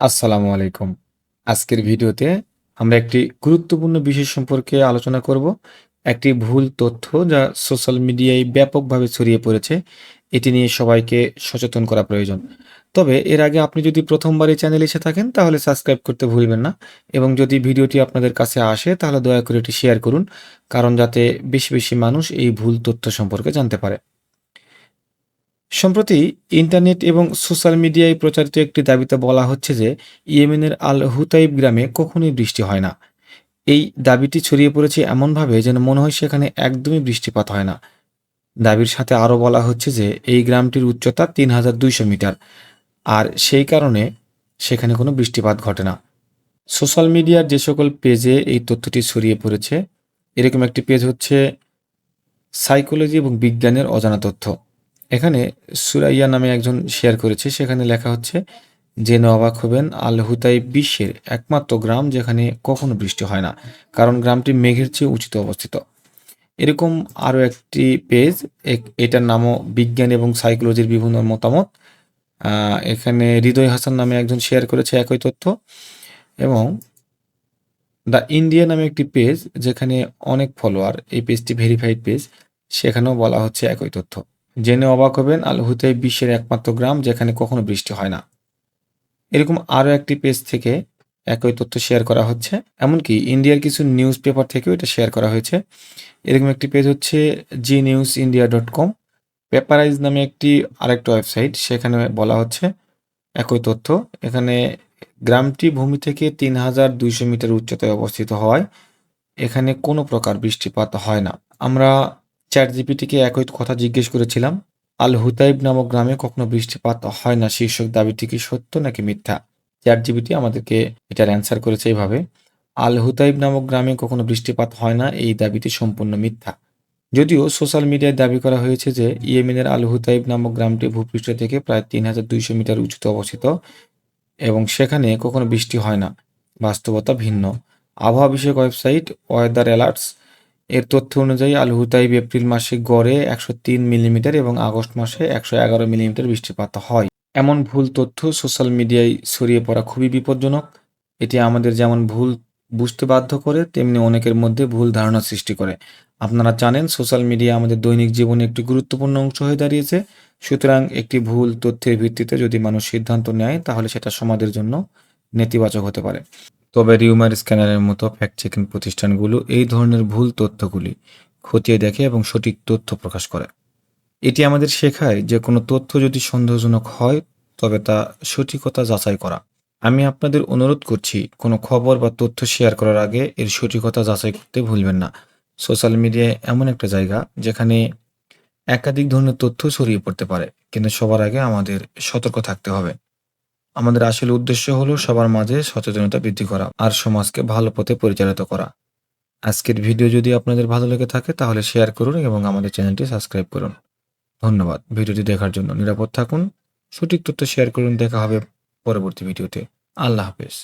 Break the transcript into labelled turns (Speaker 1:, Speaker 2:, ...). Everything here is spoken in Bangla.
Speaker 1: আসসালামু আলাইকুম। আজকের ভিডিওতে আমরা একটি গুরুত্বপূর্ণ বিষয় সম্পর্কে আলোচনা করব। একটি ভুল তথ্য যা সোশ্যাল মিডিয়ায় ব্যাপকভাবে ছড়িয়ে পড়েছে। এটি নিয়ে সবাইকে সচেতন করা প্রয়োজন। তবে এর আগে আপনি যদি প্রথমবার এই চ্যানেলে এসে থাকেন তাহলে সাবস্ক্রাইব করতে ভুলবেন না এবং যদি ভিডিওটি আপনাদের কাছে আসে তাহলে দয়া করে এটি শেয়ার করুন কারণ যাতে বেশি, বেশি মানুষ এই ভুল তথ্য সম্পর্কে জানতে পারে। সম্প্রতি ইন্টারনেট এবং সোশ্যাল মিডিয়ায় প্রচারিত একটি দাবিতে বলা হচ্ছে যে ইয়েমেনের আল হুতাইব গ্রামে কখনোই বৃষ্টি হয় না। এই দাবিটি ছড়িয়ে পড়েছে এমনভাবে যেন মনে হয় সেখানে একদমই বৃষ্টিপাত হয় না। দাবির সাথে আরও বলা হচ্ছে যে এই গ্রামটির উচ্চতা তিন হাজার দুইশো মিটার, আর সেই কারণে সেখানে কোনো বৃষ্টিপাত ঘটে না। সোশ্যাল মিডিয়ার যে সকল পেজে এই তথ্যটি ছড়িয়ে পড়েছে, এরকম একটি পেজ হচ্ছে সাইকোলজি এবং বিজ্ঞানের অজানা তথ্য। এখানে সুরাইয়া নামে একজন শেয়ার করেছে, সেখানে লেখা হচ্ছে জেনে অবাক হবেন আল হুতাই বিশ্বের একমাত্র গ্রাম যেখানে কখনো বৃষ্টি হয় না, কারণ গ্রামটি মেঘের চেয়ে উঁচুতে অবস্থিত। এরকম আরও একটি পেজ এটার নামও বিজ্ঞান এবং সাইকোলজির বিভিন্ন মতামত। এখানে হৃদয় হাসান নামে একজন শেয়ার করেছে একই তথ্য। এবং দ্য ইন্ডিয়া নামে একটি পেজ, যেখানে অনেক ফলোয়ার, এই পেজটি ভেরিফাইড পেজ, সেখানেও বলা হচ্ছে একই তথ্য। জেনে অবাক হবেন, আল হুতাই বিশ্বের একমাত্র গ্রাম যেখানে কখনো বৃষ্টি হয় না। এরকম আরও একটি পেজ থেকে একই তথ্য শেয়ার করা হচ্ছে। এমনকি ইন্ডিয়ার কিছু নিউজ পেপার থেকেও এটা শেয়ার করা হয়েছে। এরকম একটি পেজ হচ্ছে Z news India dot com পেপারাইজ নামে একটি আরেকটা ওয়েবসাইট, সেখানে বলা হচ্ছে একই তথ্য। এখানে গ্রামটি ভূমি থেকে তিন হাজার দুইশো মিটার উচ্চতায় অবস্থিত হওয়ায় এখানে কোনো প্রকার বৃষ্টিপাত হয় না। আমরা চ্যাট জিপিটিকে একই কথা জিজ্ঞেস করেছিলাম, আল হুতাইব নামক গ্রামে কখনো বৃষ্টিপাত হয় না, শীর্ষক দাবিটি কি সত্য নাকি মিথ্যা? চ্যাট জিপিটি আমাদেরকে এটার অ্যান্সার করেছে এইভাবে আল হুতাইব নামক গ্রামে কখনো বৃষ্টিপাত হয় না, এই দাবিটি সম্পূর্ণ মিথ্যা। যদিও সোশ্যাল মিডিয়ায় দাবি করা হয়েছে যে, ইয়েমেনের আল হুতাইব নামক গ্রামটি ভূপৃষ্ঠ থেকে প্রায় তিন হাজার দুইশো মিটার উঁচুতে অবস্থিত এবং সেখানে কখনো বৃষ্টি হয় না। বাস্তবতা ভিন্ন। আবহাওয়া বিষয়ক ওয়েবসাইট ওয়েদার অ্যালার্টস এর তথ্য অনুযায়ী আল হুতাইব এপ্রিল মাসে গড়ে একশো তিন মিলিমিটার এবং আগস্ট মাসে একশো এগারো মিলিমিটার বৃষ্টিপাত হয়। এমন ভুল তথ্য সোশ্যাল মিডিয়ায় ছড়িয়ে পড়া খুবই বিপজ্জনক। এটি আমাদের যেমন ভুল বুঝতে বাধ্য করে, তেমনি অনেকের মধ্যে ভুল ধারণা সৃষ্টি করে। আপনারা জানেন, সোশ্যাল মিডিয়া আমাদের দৈনিক জীবনে একটি গুরুত্বপূর্ণ অংশ হয়ে দাঁড়িয়েছে। সুতরাং একটি ভুল তথ্যের ভিত্তিতে যদি মানুষ সিদ্ধান্ত নেয়, তাহলে সেটা সমাজের জন্য নেতিবাচক হতে পারে। তবে রিউমার স্ক্যানারের মতো ফ্যাক্ট চেকিং প্রতিষ্ঠানগুলো এই ধরনের ভুল তথ্যগুলি খতিয়ে দেখে এবং সঠিক তথ্য প্রকাশ করে। এটি আমাদের শেখায় যে কোনো তথ্য যদি সন্দেহজনক হয়, তবে তা সঠিকতা যাচাই করা। আমি আপনাদের অনুরোধ করছি, কোনো খবর বা তথ্য শেয়ার করার আগে এর সঠিকতা যাচাই করতে ভুলবেন না। সোশ্যাল মিডিয়ায় এমন একটা জায়গা যেখানে একাধিক ধরনের তথ্য ছড়িয়ে পড়তে পারে, কিন্তু সবার আগে আমাদের সতর্ক থাকতে হবে। আমাদের আসল উদ্দেশ্য হলো সবার মাঝে সচেতনতা বৃদ্ধি করা আর সমাজকে ভালো পথে পরিচালিত করা। আজকের ভিডিও যদি আপনাদের ভালো লেগে থাকে তাহলে শেয়ার করুন এবং আমাদের চ্যানেলটি সাবস্ক্রাইব করুন। ধন্যবাদ। ভিডিওটি দেখার জন্য নিরাপদ থাকুন। সঠিক তথ্য শেয়ার করুন। দেখা হবে পরবর্তী ভিডিওতে। আল্লাহ হাফেজ।